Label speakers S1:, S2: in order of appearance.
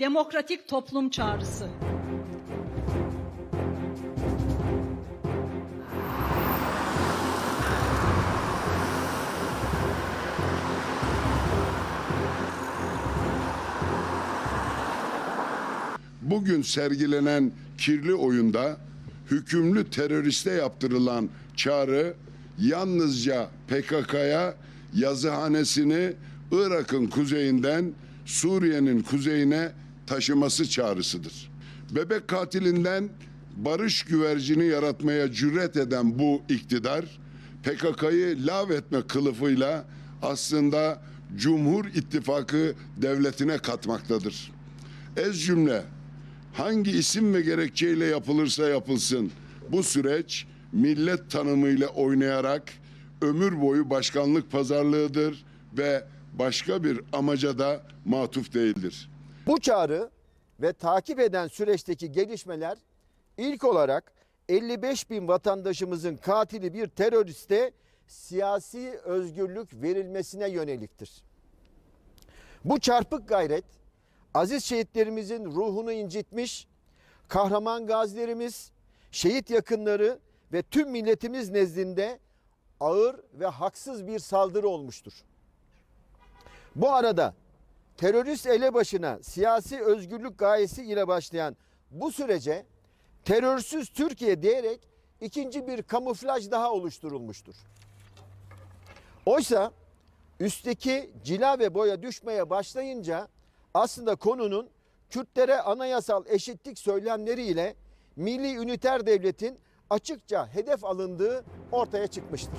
S1: demokratik toplum çağrısı.
S2: Bugün sergilenen kirli oyunda hükümlü teröriste yaptırılan çağrı yalnızca PKK'ya yazıhanesini Irak'ın kuzeyinden Suriye'nin kuzeyine taşıması çağrısıdır. Bebek katilinden barış güvercini yaratmaya cüret eden bu iktidar PKK'yı lav etme kılıfıyla aslında Cumhur İttifakı devletine katmaktadır. Ez cümle hangi isim ve gerekçeyle yapılırsa yapılsın bu süreç millet tanımıyla oynayarak ömür boyu başkanlık pazarlığıdır ve başka bir amaca da matuf değildir.
S3: Bu çağrı ve takip eden süreçteki gelişmeler ilk olarak 55 bin vatandaşımızın katili bir teröriste siyasi özgürlük verilmesine yöneliktir. Bu çarpık gayret aziz şehitlerimizin ruhunu incitmiş, kahraman gazilerimiz, şehit yakınları ve tüm milletimiz nezdinde ağır ve haksız bir saldırı olmuştur. Bu arada terörist elebaşına siyasi özgürlük gayesi ile başlayan bu sürece terörsüz Türkiye diyerek ikinci bir kamuflaj daha oluşturulmuştur. Oysa üstteki cila ve boya düşmeye başlayınca aslında konunun Kürtlere anayasal eşitlik söylemleriyle milli üniter devletin açıkça hedef alındığı ortaya çıkmıştır.